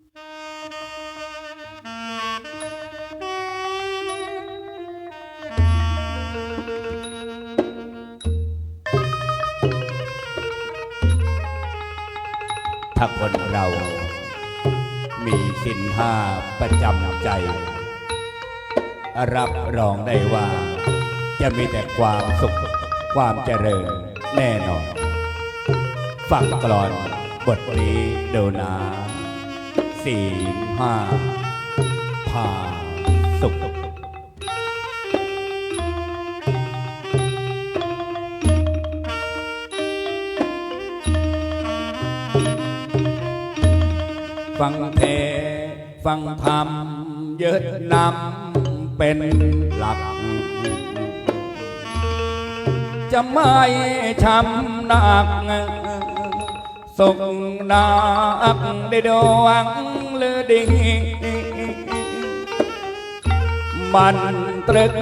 ถ้าคนเรา มีสินห้าประจำใจ รับรองได้ว่า จะมีแต่ความสุข ความเจริญแน่นอน ฟังกลอนบทนี้เดูนะ สี่ห้าพาสุขฟังเทฟังธรรมยึดนำเป็นหลัก จะไม่ช้ำหนัก ส่งนักได้ดวงหรือดีมันตรึก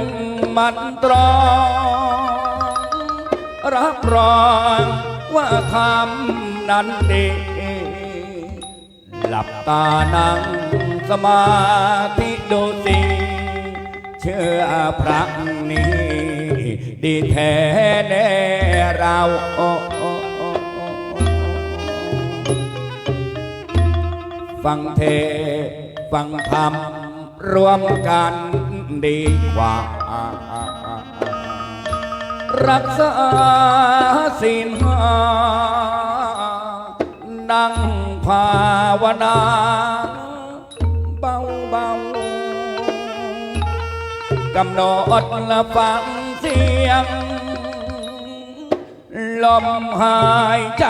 มันตรองรับรองว่าทำนั้นดีหลับตานั่งสมาธิดูสิเชื่อพระนี้ ดีแท้แน่เรา ฟังเทศฟังธรรมรวมกันดีกว่า รักษาศีลห้านั่งภาวนาเบาเบากำหนดละฟังเสียง ลมหายใจ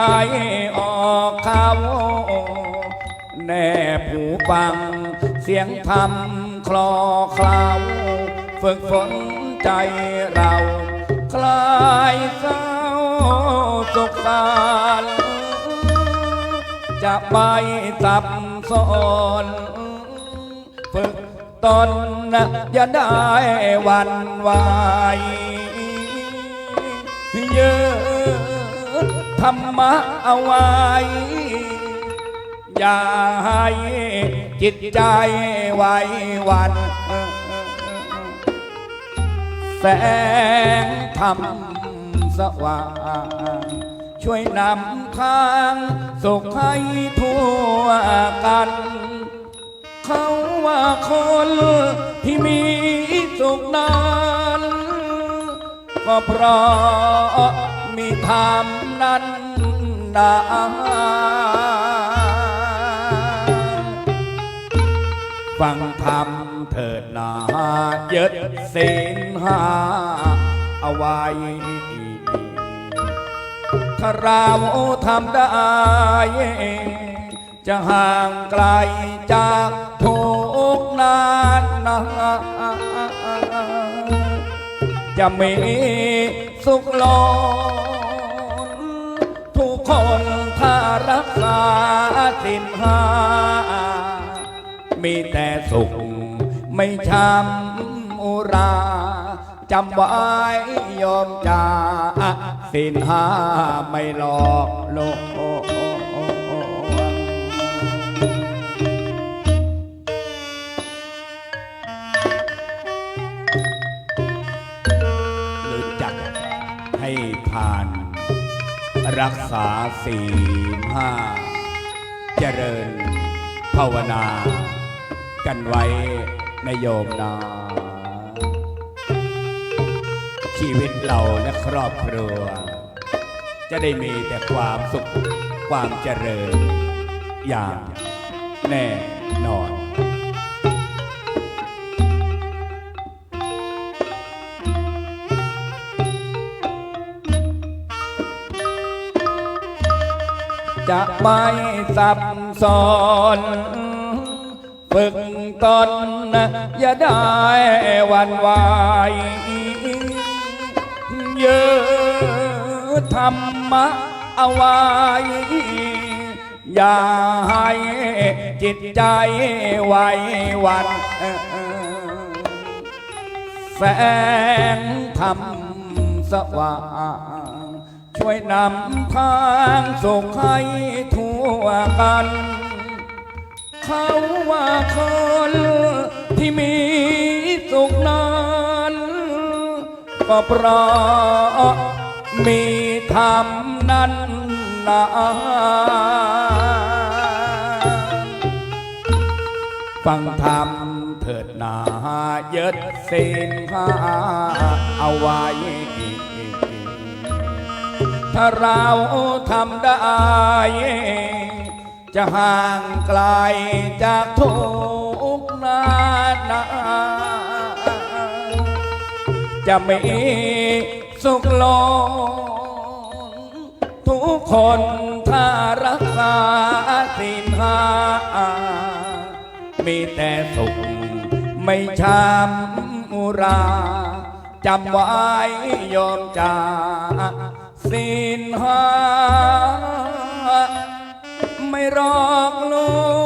ออกเข้า แน่ผูฟัง เสียงธรรมคลอเคลาฝึกฝนใจเรา คลายเศร้าสุขสารจะไม่สับสนฝึกตนอย่าได้วันไหวยืดธรรมะเอาไว้ อย่าให้จิตใจไหวหวันแสงธรรมสว่าง ช่วยนำทางสุขให้ทั่วกัน เขาว่าคนที่มีสุขนั้นก็เพราะมีธรรมนั้นนา ฟังธรรมเถิดนายึดศีลห้าเอาไว้ถ้าเราทำได้ จะห่างไกลจากทุกนานนาจะมีสุขล้นทุกคนถ้ารักษาสินห้า มีแต่สุข ไม่ช้ำอุราจำไว้ยอมจาสินห้าไม่หลอกโลวงรู้จักให้ทาน รักษาศีลห้า เจริญภาวนา กันไว้ในโยมนา ชีวิตเราและครอบครัว จะได้มีแต่ความสุขความเจริญ อย่างแน่นอนจะไม่สับสน ฝึกตนอย่าได้วันไหวยืดธรรมะเอาไว้ อย่าให้จิตใจไหวหวันแสงธรรมสว่างช่วยนำทางสุขให้ทั่วกัน เขาว่าคนที่มีสุขนั้นก็ปราะมีธรรมนั้นนะฟังธรรมเถิดนาเยึดสินหาเอาไว้ถ้าเราทำได้ จะห่างไกลจากทุกนานาจะมีสุขลงทุกคนถ้ารักษาศีลห้ามีแต่สุขไม่ช้ำอุราจำไว้ยอมจาศีลห้า ไม่รอกลูก